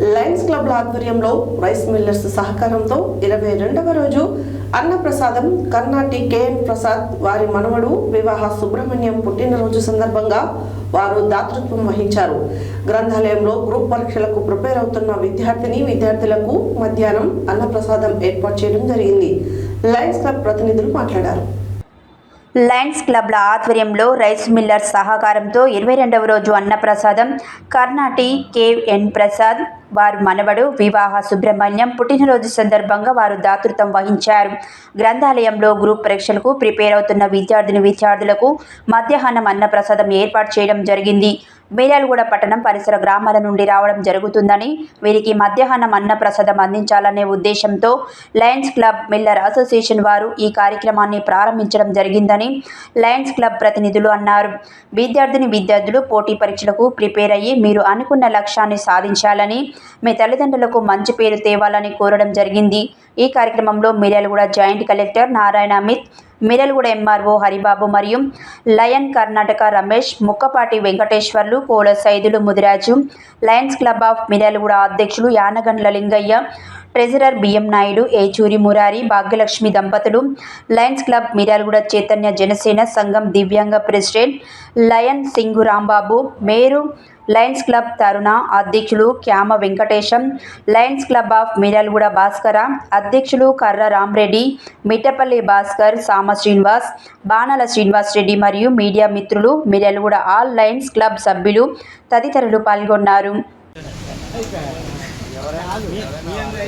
Lions క్లబ్ల ఆధ్వర్యంలో rice millers సహకారంతో ఇరవై రెండవ రోజు అన్నప్రసాదం కర్ణాటి కేఎన్ ప్రసాద్ వారి మనవడు వివాహ సుబ్రహ్మణ్యం పుట్టినరోజు సందర్భంగా వారు దాతృత్వం వహించారు. గ్రంథాలయంలో గ్రూప్ పరీక్షలకు ప్రిపేర్ అవుతున్న విద్యార్థిని విద్యార్థులకు మధ్యాహ్నం అన్నప్రసాదం ఏర్పాటు చేయడం జరిగింది. లయన్స్ క్లబ్ ప్రతినిధులు మాట్లాడారు. లయన్స్ క్లబ్ల ఆధ్వర్యంలో రైస్ మిల్లర్స్ సహకారంతో ఇరవై రెండవ రోజు అన్నప్రసాదం కర్ణాటి కేవ్ ఎన్ ప్రసాద్ వారు మనవడు వివాహ సుబ్రహ్మణ్యం పుట్టినరోజు సందర్భంగా వారు దాతృత్వం వహించారు. గ్రంథాలయంలో గ్రూప్ పరీక్షలకు ప్రిపేర్ అవుతున్న విద్యార్థిని విద్యార్థులకు మధ్యాహ్నం అన్నప్రసాదం ఏర్పాటు చేయడం జరిగింది. మీరాలగూడ పట్టణం పరిసర గ్రామాల నుండి రావడం జరుగుతుందని వీరికి మధ్యాహ్నం అన్నప్రసాదం అందించాలనే ఉద్దేశంతో లయన్స్ క్లబ్ మిల్లర్ అసోసియేషన్ వారు ఈ కార్యక్రమాన్ని ప్రారంభించడం జరిగిందని లయన్స్ క్లబ్ ప్రతినిధులు అన్నారు. విద్యార్థిని విద్యార్థులు పోటీ పరీక్షలకు ప్రిపేర్ అయ్యి మీరు అనుకున్న లక్ష్యాన్ని సాధించాలని మీ తల్లిదండ్రులకు మంచి పేరు తేవాలని కోరడం జరిగింది. ఈ కార్యక్రమంలో Miryalaguda joint collector Narayana Amit Miryalaguda MRO Haribabu మరియు lion Karnataka Ramesh Mukkapati Venkateswarlu Pola Saidulu Mudiraju lions club of Miryalaguda అధ్యక్షులు యానగండ్ల లింగయ్య ట్రెజరర్ బిఎం నాయుడు ఏచూరి మురారి భాగ్యలక్ష్మి దంపతులు లయన్స్ క్లబ్ మిర్యాలగూడ చైతన్య జనసేన సంఘం దివ్యాంగ president lion Singu Rambabu Meru lions club Taruna అధ్యక్షులు Kyama Venkatesham lions club of Miryalaguda Bhaskara అధ్యక్షులు కర్ర రామ్రెడ్డి మిట్టపల్లి భాస్కర్ సామ శ్రీనివాస్ బాణాల శ్రీనివాస్ రెడ్డి మరియు media మిత్రులు Miryalaguda all Lions club సభ్యులు తదితరులు పాల్గొన్నారు.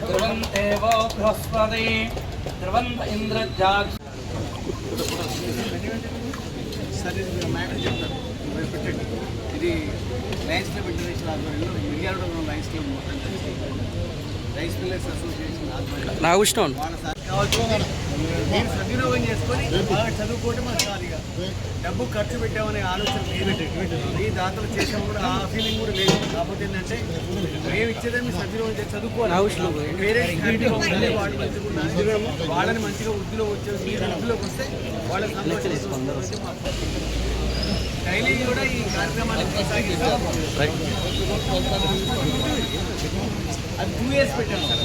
ధ్రువంతేవో బృహస్పతి ధ్రువంత ఇంద్రజాక్ష సరే మ్యాటర్ చెప్తాను ఇది లయన్స్ క్లబ్ ఇంటర్నేషనల్ ఆధ్వర్యంలో మిర్యాలలో లయన్స్ క్లబ్ మొత్తం కలిసి రైస్ మిల్లర్స్ అసోసియేషన్ నాగభూషణం కావచ్చు మీరు సద్వినియోగం చేసుకొని బాగా చదువుకోవటం మన సార్ ఇక. డబ్బు ఖర్చు పెట్టామనే ఆలోచన ఈ దాతలు చేసాం కూడా ఆ ఫీలింగ్ కూడా లేదు కాకపోతే ఏంటంటే మేము ఇచ్చేదే మీరు సద్వినియోగం చేసి చదువుకోవాలి. వేరే హ్యాపీగా ఉండాలి వాళ్ళు మంచిగా ఉండాలి వాళ్ళని మంచిగా వృద్ధిలో వచ్చే మీరు వృద్ధిలోకి వస్తే వాళ్ళ సంతోషం డైలీ కూడా ఈ కార్యక్రమాన్ని కొనసాగిస్తాం అది టూ ఇయర్స్ సార్.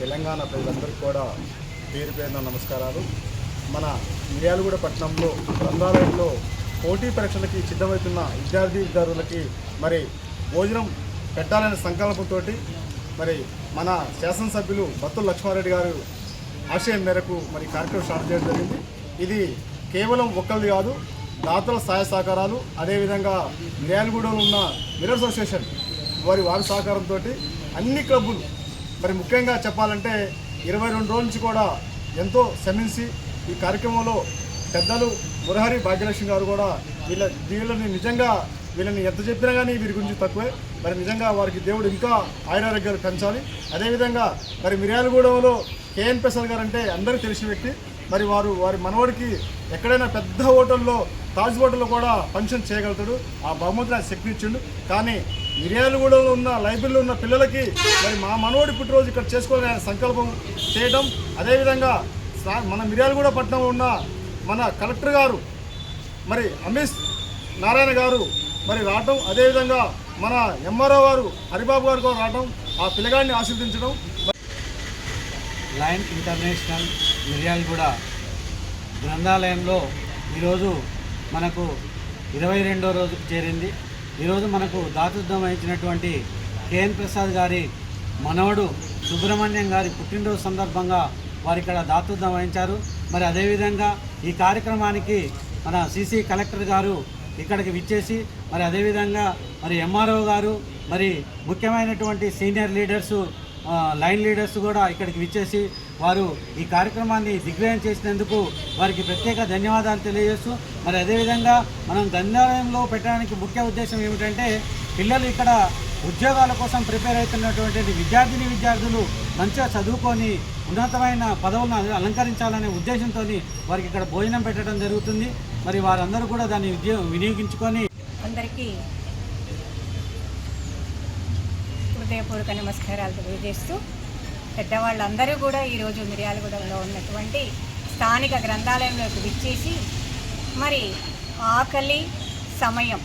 తెలంగాణ ప్రజలందరికీ కూడా పేరు పేరున నమస్కారాలు. మన మిర్యాలగూడ పట్టణంలో గ్రంథాలయంలో పోటీ పరీక్షలకి సిద్ధమవుతున్న విద్యార్థి విద్యార్థులకి మరి భోజనం పెట్టాలనే సంకల్పంతో మరి మన శాసనసభ్యులు బత్తుల లక్ష్మారెడ్డి గారు ఆశయం మేరకు మరి కార్యక్రమం స్టార్ట్ చేయడం జరిగింది. ఇది కేవలం ఒక్కరిది కాదు దాతల సహాయ సహకారాలు అదేవిధంగా నేలగూడలో ఉన్న మిరర్ అసోసియేషన్ వారి వారి సహకారంతో అన్ని క్లబ్బులు మరి ముఖ్యంగా చెప్పాలంటే ఇరవై రెండు రోజుల నుంచి కూడా ఎంతో శ్రమించి ఈ కార్యక్రమంలో పెద్దలు మురహరి భాగ్యలక్ష్మి గారు కూడా వీళ్ళ వీళ్ళని నిజంగా వీళ్ళని ఎంత చెప్పినా కానీ వీరి గురించి తక్కువే. మరి నిజంగా వారికి దేవుడు ఇంకా ఆయురారోగ్యాలు పెంచాలి. అదేవిధంగా మరి మిర్యాలగూడెంలో కేఎన్ ప్రసాద్ గారు అంటే అందరికీ తెలిసిన వ్యక్తి. మరి వారు వారి మనవడికి ఎక్కడైనా పెద్ద హోటల్లో తాజ్ హోటల్లో కూడా ఫంక్షన్ చేయగలుగుతాడు. ఆ బహుమతిని ఆయన శక్తి ఇచ్చిండు. కానీ మిర్యాలగూడలో ఉన్న లైబ్రరీలో ఉన్న పిల్లలకి మరి మా మనవడి పుట్టినరోజు ఇక్కడ చేసుకోవాలని ఆయన సంకల్పం చేయడం అదేవిధంగా సా- మన మిర్యాలగూడ పట్టణంలో ఉన్న మన కలెక్టర్ గారు మరి అమిత్ నారాయణ గారు మరి రావటం. అదేవిధంగా మన ఎంఆర్ఓ గారు హరిబాబు గారు కూడా రావటం. ఆ పిల్లగాడిని ఆశీర్వదించడం. లైన్ ఇంటర్నేషనల్ మిర్యాలగూడ గ్రంథాలయంలో ఈరోజు మనకు ఇరవై రెండో రోజుకు చేరింది. ఈరోజు మనకు దాతృత్వం వహించినటువంటి కేఎన్ ప్రసాద్ గారి మనవడు సుబ్రహ్మణ్యం గారి పుట్టినరోజు సందర్భంగా వారు ఇక్కడ దాతృత్వం వహించారు. మరి అదేవిధంగా ఈ కార్యక్రమానికి మన సిసి కలెక్టర్ గారు ఇక్కడికి విచ్చేసి మరి అదేవిధంగా మరి ఎంఆర్ఓ గారు మరి ముఖ్యమైనటువంటి సీనియర్ లీడర్సు లైన్ లీడర్స్ కూడా ఇక్కడికి విచ్చేసి వారు ఈ కార్యక్రమాన్ని దిగ్విజయం చేసినందుకు వారికి ప్రత్యేక ధన్యవాదాలు తెలియజేస్తూ మరి అదేవిధంగా మనం గ్రంథాలయంలో పెట్టడానికి ముఖ్య ఉద్దేశం ఏమిటంటే పిల్లలు ఇక్కడ ఉద్యోగాల కోసం ప్రిపేర్ అవుతున్నటువంటి విద్యార్థిని విద్యార్థులు మంచిగా చదువుకొని ఉన్నతమైన పదవులను అలంకరించాలనే ఉద్దేశంతో వారికి ఇక్కడ భోజనం పెట్టడం జరుగుతుంది. మరి వారందరూ కూడా దాన్ని వినియోగించుకొని అందరికీ హృదయపూర్వక నమస్కారాలు తెలియజేస్తూ పెద్దవాళ్ళందరూ కూడా ఈరోజు మిర్యాలగూడలో ఉన్నటువంటి స్థానిక గ్రంథాలయంలోకి విచ్చేసి మరి ఆకలి సమయం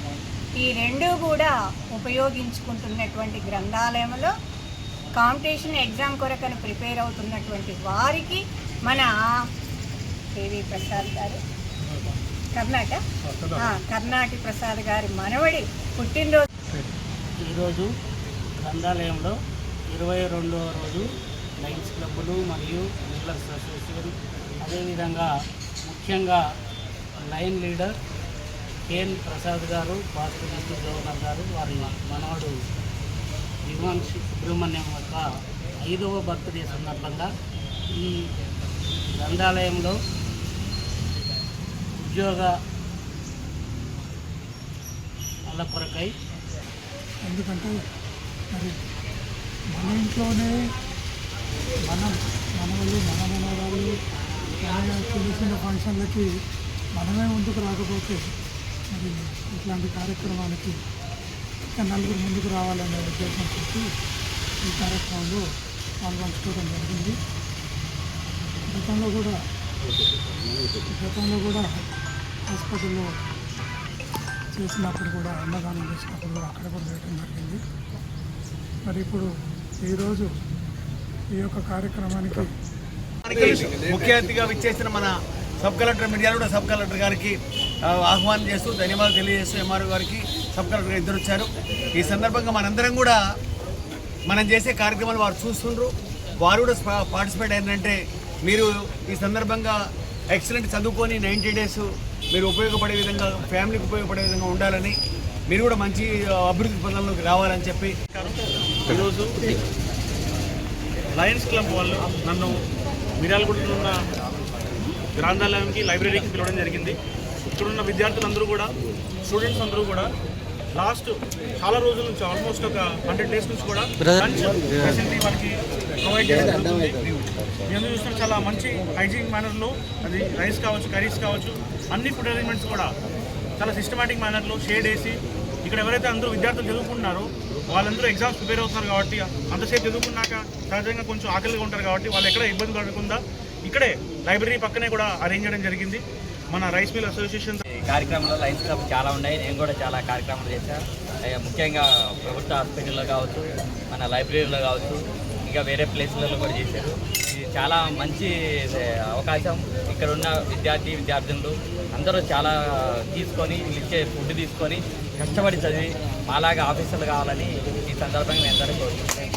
ఈ రెండు కూడా ఉపయోగించుకుంటున్నటువంటి గ్రంథాలయంలో కాంపిటీషన్ ఎగ్జామ్ కొరకని ప్రిపేర్ అవుతున్నటువంటి వారికి మన దేవి ప్రసాద్ గారు కర్ణాటక కర్ణాటి. ప్రసాద్ గారి మనవడి పుట్టినరోజు. ఈరోజు గ్రంథాలయంలో ఇరవై రెండవ రోజు క్లబ్బులు మరియు మిల్లర్స్ అసోసియేషన్ అదేవిధంగా ముఖ్యంగా లైన్ లీడర్ కేఎన్ ప్రసాద్ గారు పాస్టర్ డిస్ట్రిక్ట్ గవర్నర్ గారు వారి మనవడు యువాంశి సుబ్రహ్మణ్యం యొక్క ఐదవ బర్త్డే సందర్భంగా ఈ గ్రంథాలయంలో ఉద్యోగ కొరకై ఎందుకంటే మరి మన ఇంట్లోనే మనం మనవలు మన మనవరాలు మన చిన్న చిన్న ఫంక్షన్లకి మనమే ముందుకు రాకపోతే మరి ఇట్లాంటి కార్యక్రమానికి ఇంకా నలుగురు ముందుకు రావాలనే చెప్పి ఈ కార్యక్రమంలో పాల్పంచుకోవడం జరిగింది. గతంలో కూడా గతంలో కూడా హాస్పిటల్లో చేసినప్పుడు కూడా అన్నదానం చేసినప్పుడు కూడా అక్కడ కూడా చేయడం జరిగింది. మరి ఇప్పుడు ఈరోజు ఈ యొక్క కార్యక్రమానికి మనకి ముఖ్య అతిథిగా విచ్చేసిన మన sub collector Miryalaguda sub collector గారికి ఆహ్వానం చేస్తూ ధన్యవాదాలు తెలియజేస్తూ ఎంఆర్ఓ గారికి సబ్ కలెక్టర్ గారు ఇద్దరు వచ్చారు ఈ సందర్భంగా మనందరం కూడా మనం చేసే కార్యక్రమాలు వారు చూస్తుండ్రు. వారు కూడా స్పా- పార్టిసిపేట్ అయిందంటే మీరు ఈ సందర్భంగా ఎక్సలెంట్ చదువుకొని నైంటీ డేస్ మీరు ఉపయోగపడే విధంగా ఫ్యామిలీకి ఉపయోగపడే విధంగా ఉండాలని మీరు కూడా మంచి అభివృద్ధి పదంలోకి రావాలని చెప్పి. ఈరోజు లయన్స్ క్లబ్ వాళ్ళు నన్ను మిర్యాలగూడలో ఉన్న గ్రంథాలయంకి లైబ్రరీకి పిలవడం జరిగింది. ఇక్కడున్న విద్యార్థులందరూ కూడా స్టూడెంట్స్ అందరూ కూడా లాస్ట్ చాలా రోజుల నుంచి ఆల్మోస్ట్ ఒక హండ్రెడ్ డేస్ నుంచి కూడా లంచ్ ఫెసిలిటీ వాళ్ళకి ప్రొవైడ్ చేయడం మేము చూసిన చాలా మంచి హైజీన్ మేనర్లో అది రైస్ కావచ్చు కర్రీస్ కావచ్చు అన్ని ఫుడ్ అరేంజ్మెంట్స్ కూడా చాలా సిస్టమేటిక్ మేనర్లో షేడ్ వేసి ఇక్కడ ఎవరైతే అందరూ విద్యార్థులు చదువుకుంటున్నారో వాళ్ళందరూ ఎగ్జామ్స్ ప్రిపేర్ అవుతున్నారు కాబట్టి అంతసేపు చదువుకున్నాక సహజంగా కొంచెం ఆకలిగా ఉంటారు కాబట్టి వాళ్ళు ఎక్కడ ఇబ్బంది పడకుండా ఇక్కడే లైబ్రరీ పక్కనే కూడా అరేంజ్ చేయడం జరిగింది. మన రైస్ మిల్ అసోసియేషన్ ఈ కార్యక్రమంలో లైన్స్ క్లబ్ చాలా ఉన్నాయి. నేను కూడా చాలా కార్యక్రమాలు చేశాను. ముఖ్యంగా ప్రభుత్వ హాస్పిటల్లో కావచ్చు మన లైబ్రరీలో కావచ్చు ఇంకా వేరే ప్లేస్లలో కూడా చేశారు. ఇది చాలా మంచి అవకాశం. ఇక్కడ ఉన్న విద్యార్థి విద్యార్థులు అందరూ చాలా తీసుకొని వీళ్ళు ఇచ్చే ఫుడ్ తీసుకొని కష్టపడి చదివి మాలాగా ఆఫీసర్లు కావాలని ఈ సందర్భంగా నేను అందరూ కోరుకుంటున్నాను